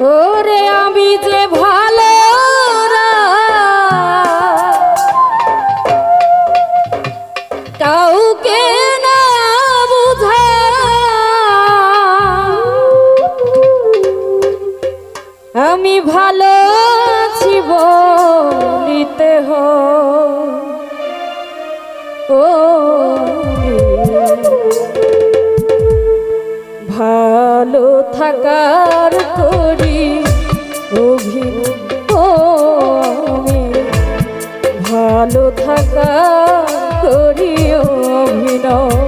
ওরে আমি যে ভালো কাউকে না বুঝা। আমি ভালো আছি বলিতে হো। ও ভালো থাকার করি ভালো থাকা করিও অভিনয়।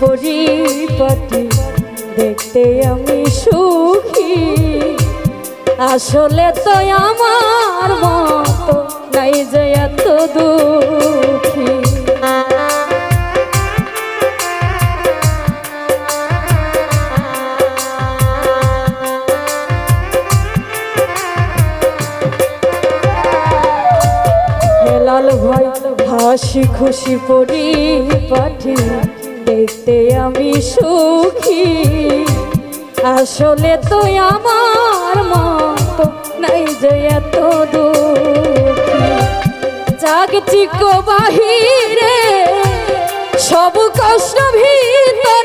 পরিপাটি দেখতে আমি সুখী। আসলে তো আমার মতো নাই যে এত দুঃখী। হেলাল ভাই, হাসি খুশি পরিপাটি দেখতে আমি সুখী। আসলে তো আমার মতো নাই যে এত জাগতিক বাহিরে, সব কষ্ট ভিতরে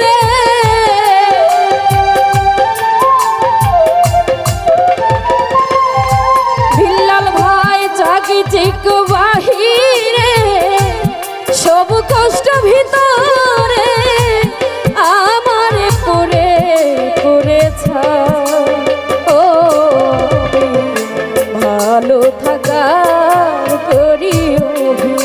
থাকা করি অভিনয়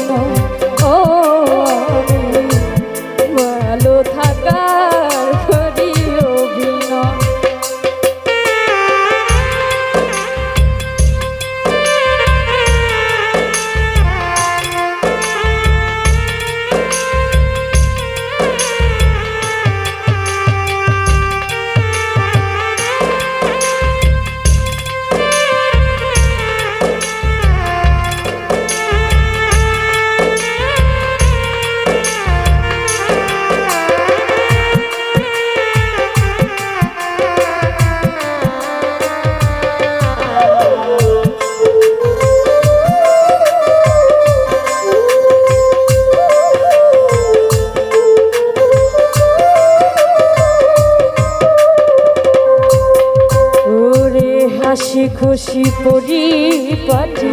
খুশি পরিপাটি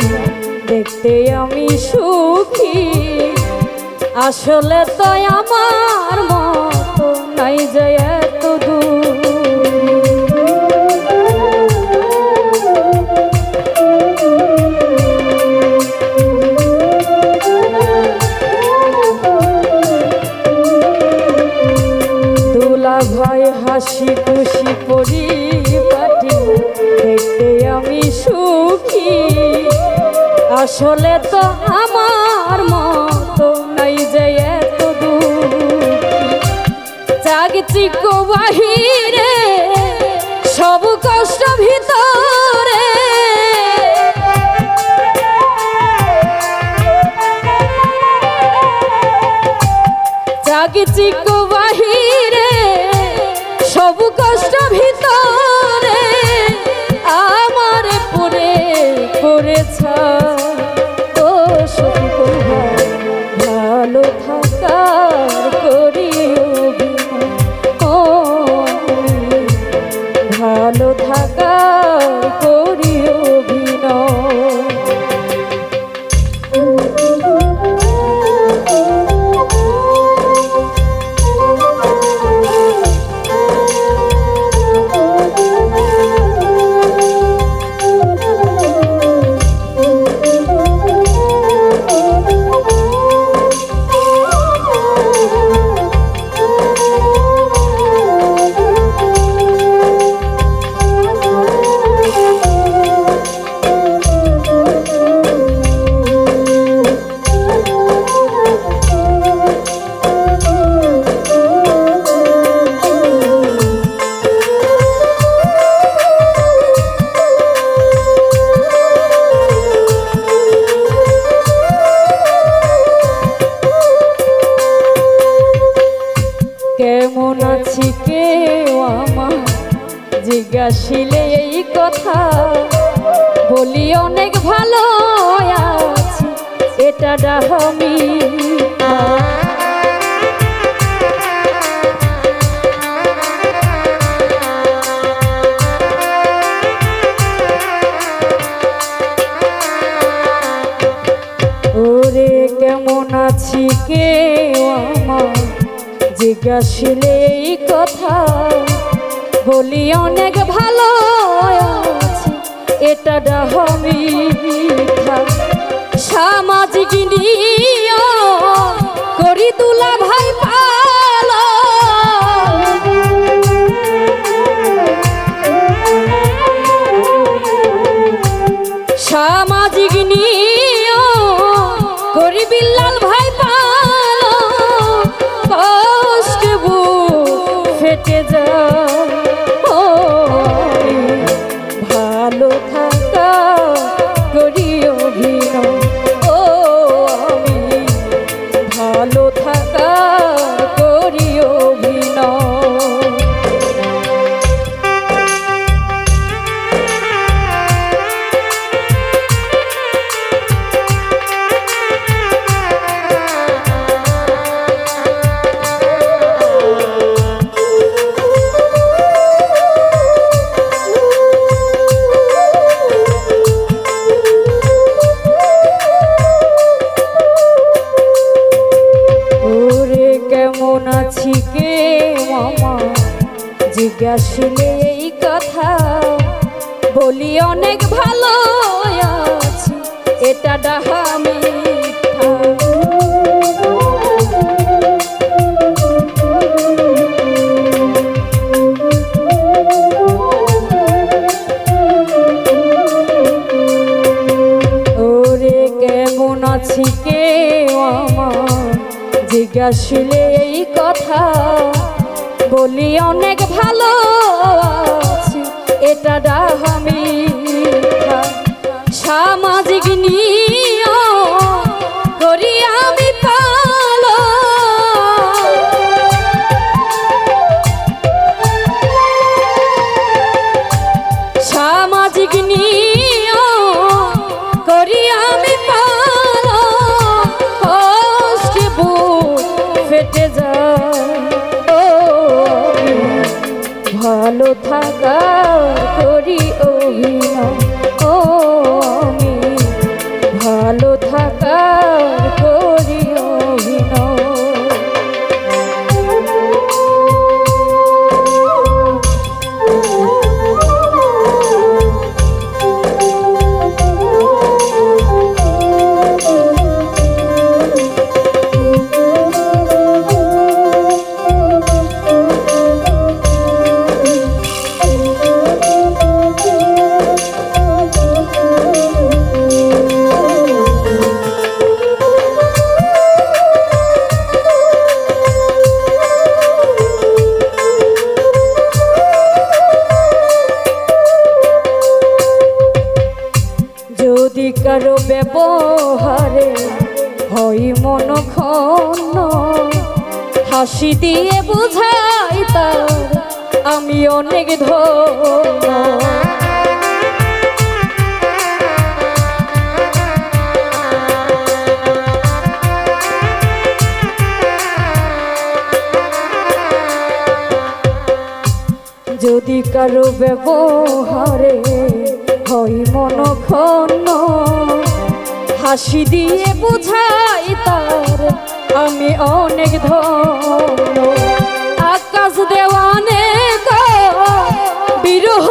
দেখতে আমি সুখী। আসলে তো আমার মতো নাই যে আসলে তো আমার মতো নাই যে এত দূর চিকো বাহিরে, সব কষ্ট ভিতরে। জাগি চিকো কেমন আছি কেউ আমার? জিজ্ঞাসিলে এই কথা। বলি অনেক ভালো আছি। এটা ডাহমি জিজ্ঞাসিলে এই কথা বলি অনেক ভালো এটা ডাহমি সামাজিক নিয়ম এই কথা বলি অনেক ভালো আছি এটা ডাহামি জিজ্ঞাসলে এই কথা বলি অনেক ভালো এটা ডাহামি সামাজিক হাসি দিয়ে বুঝাই তার আমি অনেক ধন্য। যদি কারও ব্যবহারে হয় মন ক্ষণ হাসি দিয়ে বুঝাই তার আমি অনেক ধন আকাশ দেওয়ানে বিরহ